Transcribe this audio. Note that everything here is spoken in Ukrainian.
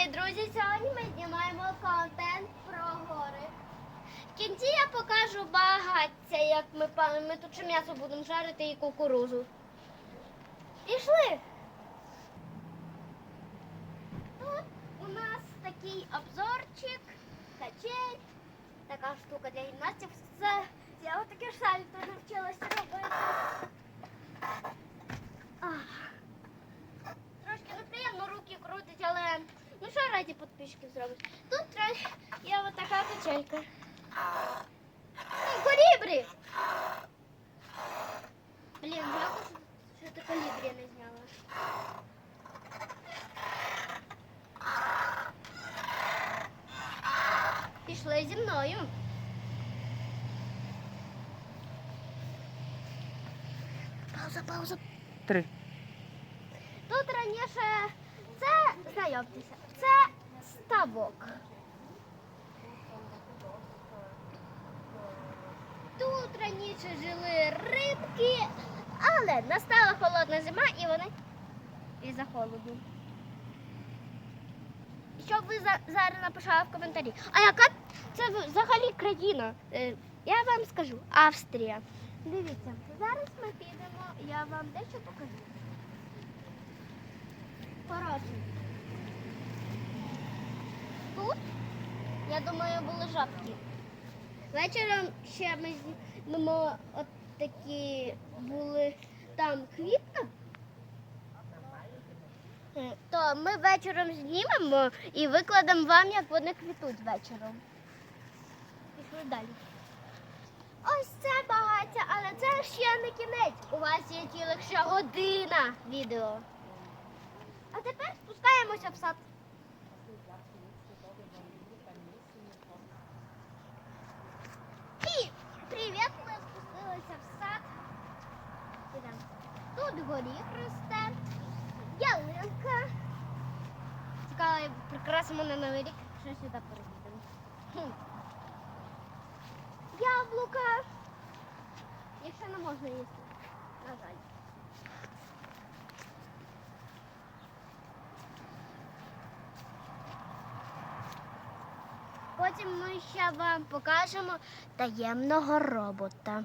мої друзі! Сьогодні ми знімаємо контент про гори. В кінці я покажу багаття, як ми палимо. Ми тут ще м'ясо будемо жарити і кукурузу. Пішли! Тут у нас такий обзорчик, качель, така штука для гімнастів. Це я отаке сальто навчилася робити. Ах. Трошки неприємно руки крутить, але ну що раді підписчиків зробиш? Тут трошки є ось така качелька. Ей, Колібрі! Блін, жалко, що ти колібрі не зняла. Пішли зі мною. Пауза, пауза. Три. Тут раніше це, знайомтеся, це ставок. Тут раніше жили рибки, але настала холодна зима і вони із-за холоду. Щоб ви зараз написали в коментарі. А яка це взагалі країна? Е, Я вам скажу, Австрія. Дивіться, зараз ми підемо, я вам дещо покажу. Хороший. Тут, я думаю, були жабки. Вечором ще ми знімемо от такі були там квітка. Е, То ми вечором знімемо і викладемо вам, як вони квітуть вечором. Пішли далі. Ось це багаття, але це ще не кінець. У вас є цілих ще година відео. А тепер спускаємося в сад. І привіт, ми спустилися в сад. Ідемо. Тут горіх росте, ялинка. Цікаво, прикрасимо на новий рік, що сюди переїдемо. Яблука. Якщо не можна їсти, на жаль. Потім ми ще вам покажемо таємного робота.